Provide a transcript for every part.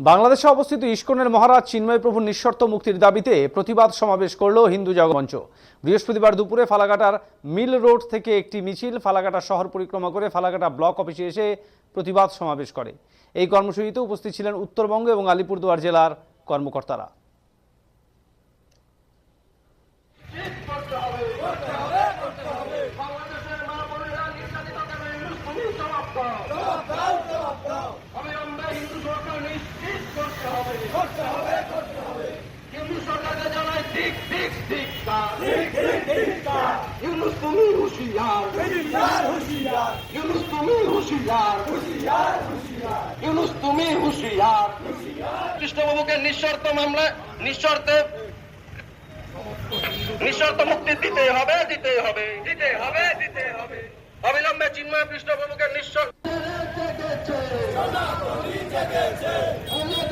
বাংলাদেশে অবস্থিত ইস্কনের মহারাজ চিন্ময় প্রভুর নিঃশর্ত মুক্তির দাবিতে প্রতিবাদ সমাবেশ করল হিন্দু জগমঞ্চ। বৃহস্পতিবার দুপুরে ফালাকাটার মিল রোড থেকে একটি মিছিল ফালাকাটা শহর পরিক্রমা করে ফালাকাটা ব্লক অফিসে এসে প্রতিবাদ সমাবেশ করে। এই কর্মসূচিতে উপস্থিত ছিলেন উত্তরবঙ্গ এবং আলিপুরদুয়ার জেলার কর্মকর্তারা। ইউনুস তুমি হুশিয়ার ইউনুস তুমি হুশিয়ার ইউনুস তুমি হুশিয়ার কৃষ্ণবাবুকে নিঃশর্ত মামলা নিঃশর্তে নিঃশর্ত মুক্তি দিতে হবে দিতে হবে দিতে হবে দিতে হবে। অবিলম্বে চিন্ময় কৃষ্ণবাবুকে নিঃশর্ত হিন্দু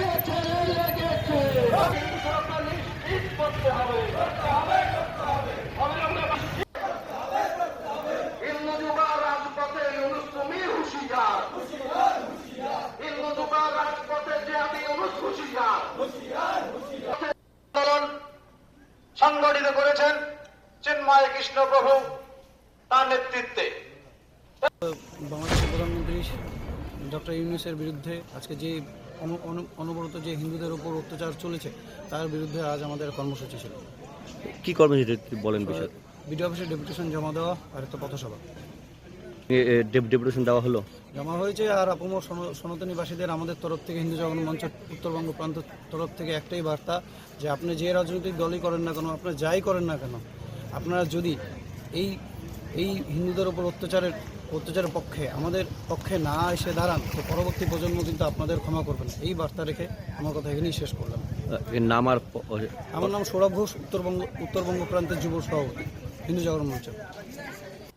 সংগঠিত করেছেন চিন্ময় কৃষ্ণ প্রভু তার নেতৃত্বে। বাংলাদেশের প্রধানমন্ত্রী ডক্টর ইউনুসের বিরুদ্ধে আজকে যে অন- অন- অনবরত যে হিন্দুদের উপর অত্যাচার চলেছে তার বিরুদ্ধে আজ আমাদের কর্মসূচি ছিল। কি কর্মসূচি বলেন বিষয় বিডিও অফিসে ডেপুটেশন জমা দেওয়া আর একটা পথসভা। ডেপুটেশন দেওয়া হলো? জমা হয়েছে আর আপমর সন- সনাতনীবাসীদের আমাদের তরফ থেকে হিন্দু জগন মঞ্চ উত্তরবঙ্গ প্রান্ত তরফ থেকে একটাই বার্তা যে আপনি যে রাজনৈতিক দলই করেন না কেন আপনারা যাই করেন না কেন আপনারা যদি এই এই হিন্দুদের উপর অত্যাচারের অত্যাচারের পক্ষে আমাদের পক্ষে না এসে দাঁড়ান তো পরবর্তী প্রজন্ম কিন্তু আপনাদের ক্ষমা করবেন এই বার্তা রেখে আমার কথা এখানেই শেষ করলাম। নাম আর আমার নাম সৌরভ ঘোষ উত্তরবঙ্গ উত্তরবঙ্গ প্রান্তের যুব সভাপতি হিন্দু মঞ্চ।